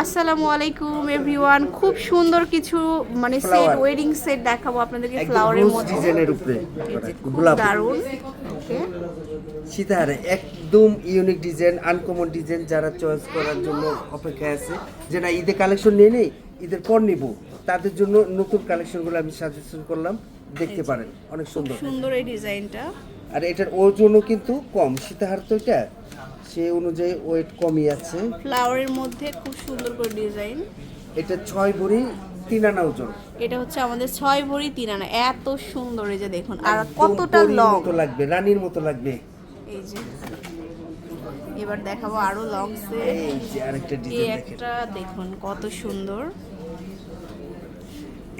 আসসালামু আলাইকুম এভরিওয়ান খুব সুন্দর কিছু মানে সেট. ওয়েডিং সেট দেখাবো আপনাদেরকে ফ্লাওয়ারের মধ্যে। ডিজাইনের উপরে। গোলাপ। দারুণ। ওকে। সীতাহারে একদম ইউনিক ডিজাইন আনকমন ডিজাইন যারা চয়েস করার জন্য অপেক্ষায় আছে। যে না ঈদের কালেকশন নিয়ে নেই ঈদের পর নিব। তাদের জন্য নতুন কালেকশনগুলো আমি সাজেশন করলাম দেখতে পারেন। অনেক সুন্দর। সুন্দর এই ডিজাইনটা আর এটার ওজনও কিন্তু কম। সীতাহার তো এটা সে অনুযায়ী ওয়েট কমই আছে। ফ্লাওয়ারের মধ্যে খুব সুন্দর করে ডিজাইন এটা ছয় ভরি তিন আনা ওজন। এটা হচ্ছে আমাদের ছয় ভরি তিন আনা। এত সুন্দর এই যে দেখুন। আর কতটা লং মতো লাগবে রানীর মতো লাগবে। এই যে। এবার দেখাবো আরও লং সেট এই যে আরেকটা ডিজাইন একটা দেখুন কত সুন্দর।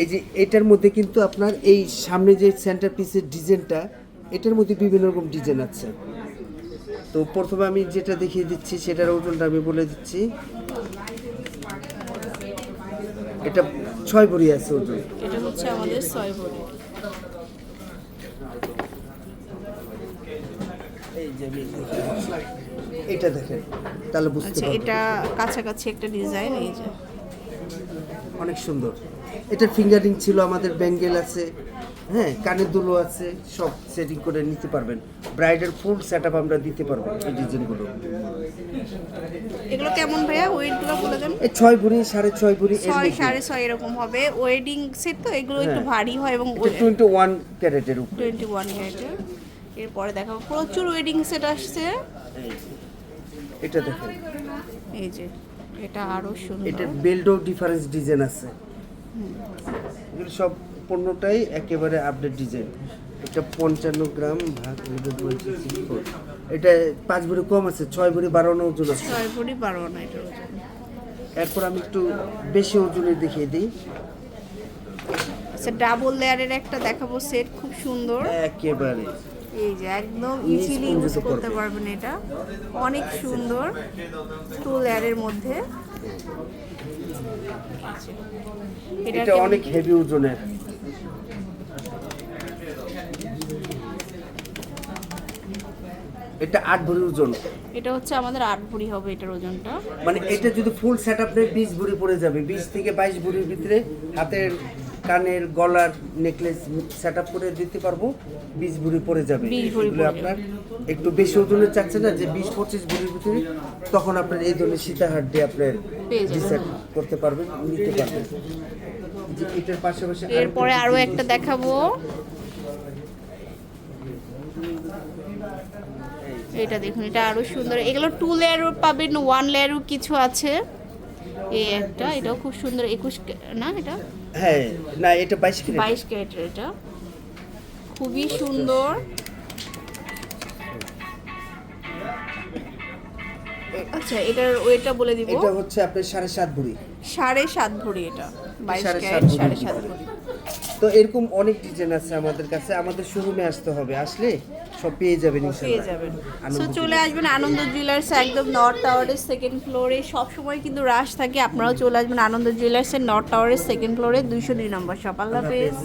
এই যে এটার মধ্যে কিন্তু আপনার এই সামনে যে সেন্টার পিসের ডিজাইনটা এটার মধ্যে বিভিন্ন রকম ডিজাইন আছে। তো প্রথমে আমি যেটা দেখিয়ে দিচ্ছি সেটার ওজনটা আমি বলে দিচ্ছি। এটা ছয় ভরি আছে ওজন। এটা হচ্ছে আমাদের ছয় ভরি। এটা দেখেন তাহলে বুঝতে আচ্ছা এটা কাছাকাছি একটা ডিজাইন এই যে। অনেক সুন্দর। এটার ফিঙ্গারিং ছিল আমাদের ব্যাঙ্গেল আছে। হ্যাঁ কানের দুলো আছে সব সেটিং করে নিতে পারবেন। ব্রাইডাল ফুল সেট আমরা দিতে পারব এই ডিজাইনগুলো। এগুলো কেমন ভাইয়া? ওয়েটগুলো বলে দেন। এই ছয় ভরি সাড়ে ছয় ভরি ছয় সাড়ে ছয় এরকম হবে। ওয়েডিং সেট তো এগুলো একটু হ্যাঁ। ভারী হয় এবং টোয়েন্টি ওয়ান ক্যারেটের উপর। টোয়েন্টি ওয়ান ক্যারেটের। এরপরে দেখাবো প্রচুর ওয়েডিং সেট আসছে। এটা দেখেন। এই যে এটা আরও সুন্দর। এটার বেল্টও ডিফারেন্স ডিজাইন আছে। এগুলো সব পণ্যটাই একেবারে আপডেট ডিজাইন এটা পঞ্চান্ন গ্রাম ভাগ এটা পাঁচ ভরি কম আছে ছয় ভরি বারোনো ওজন আছে। ছয় ভরি বারো না এটার এরপর আমি একটু বেশি ওজনের দেখিয়ে দিই। আচ্ছা ডাবল লেয়ারের একটা দেখাবো সেট খুব সুন্দর। একেবারে। এই যে একদম ইজিলি ইউজ করতে পারবেন এটা। অনেক সুন্দর। টু লেয়ারের মধ্যে। এটা অনেক হেভি ওজনের। এটা আট ভরি ওজন। এটা হচ্ছে আমাদের আট ভরি হবে এটার ওজনটা। মানে এটা যদি ফুল সেট আপ নেয় বিশ ভরি পড়ে যাবে। বিশ থেকে বাইশ ভরির ভিতরে হাতের কানের গলার নেকলেস সেট আপ করে দিতে পারব বিশ ভরি পড়ে যাবে। এগুলো আপনার একটু বেশি ওজনের চাচ্ছে না যে বিশ পঁচিশ ভরির ভিতরে তখন আপনার এই ধরনের সীতাহার দিয়ে আপনার। ডিসাইড করতে পারবেন নিতে পারবেন। এটার পাশাপাশি এরপরে আরও একটা দেখাবো। এটা দেখুন এটা আরও সুন্দর। এগুলো টু লেয়ারও পাবেন ওয়ান লেয়ারও কিছু আছে। এই একটা এটাও খুব সুন্দর একুশ না এটা? হ্যাঁ না এটা বাইশ বাইশ ক্যারেটের এটা। খুবই সুন্দর। আচ্ছা এটার ওয়েটটা বলে দিব। এটা হচ্ছে আপনার সাড়ে সাত ভরি। সাড়ে সাত ভরি এটা বাইশ ক্যারেট সাড়ে সাত ভরি। তো এরকম অনেক ডিজাইন আছে আমাদের কাছে। আমাদের শোরুমে আসতে হবে। আসলে সব পেয়ে যাবেন পেয়ে যাবেন। সো চলে আসবেন আনন্দ জুয়েলার্স একদম নর্থ টাওয়ারের সেকেন্ড ফ্লোরে সব সময় কিন্তু রাশ থাকে আপনারাও চলে আসবেন আনন্দ জুয়েলার্সের নর্থ টাওয়ারের সেকেন্ড ফ্লোরে দুইশো দুই নম্বর শপ আল্লাহ হাফেজ।